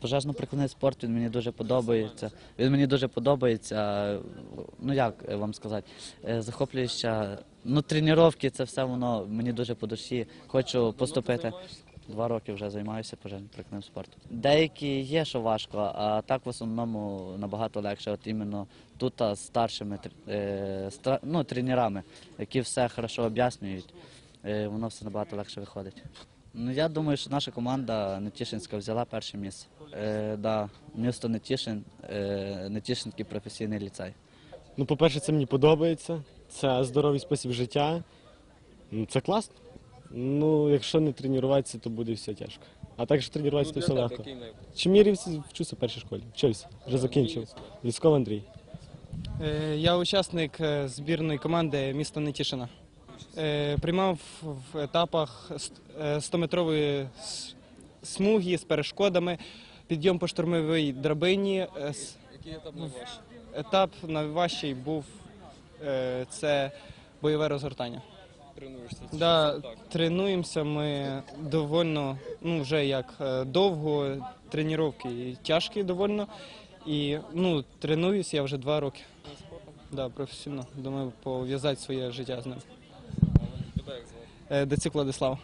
Пожежно-прикладний спорт він мені дуже подобається. Він мені дуже подобається. Ну як вам сказати, е, захоплююча. Ну, тренування, це все воно мені дуже по душі. Хочу поступити. Два роки вже займаюся пожежно-прикладним спортом. Деякі є, що важко, а так в основному набагато легше. От іменно тут з старшими е, ну, тренерами, які все хорошо об'яснюють, е, воно все набагато легше виходить. Ну я думаю, що наша команда Нетішинська взяла перше місце. Е, да, місто Нетішин, е, Нетішинський професійний ліцей. Ну, по-перше, це мені подобається. Це здоровий спосіб життя. Ну, Це класно. Ну, якщо не тренуватися, то буде все тяжко. А так, якщо тренуватися, то все легко. Чемірівці вчуся в першій школі. Вчився, вже закінчив. Ліськов Андрій. Е, Я учасник е, збірної команди міста Нетішина. Е, Приймав в етапах 100-метрової смуги з перешкодами, підйом по штурмовій драбині. Е, Який етап найважчий? Етап найважчий був е, це бойове розгортання. Тренуєшся? Да, тренуємося ми довольно, ну вже як е, довго, тренування тяжкі довольно. І ну, тренуюсь я вже два роки. Да, професійно. Думаю, пов'язати своє життя з ним. Як звати? Децюк Владислав.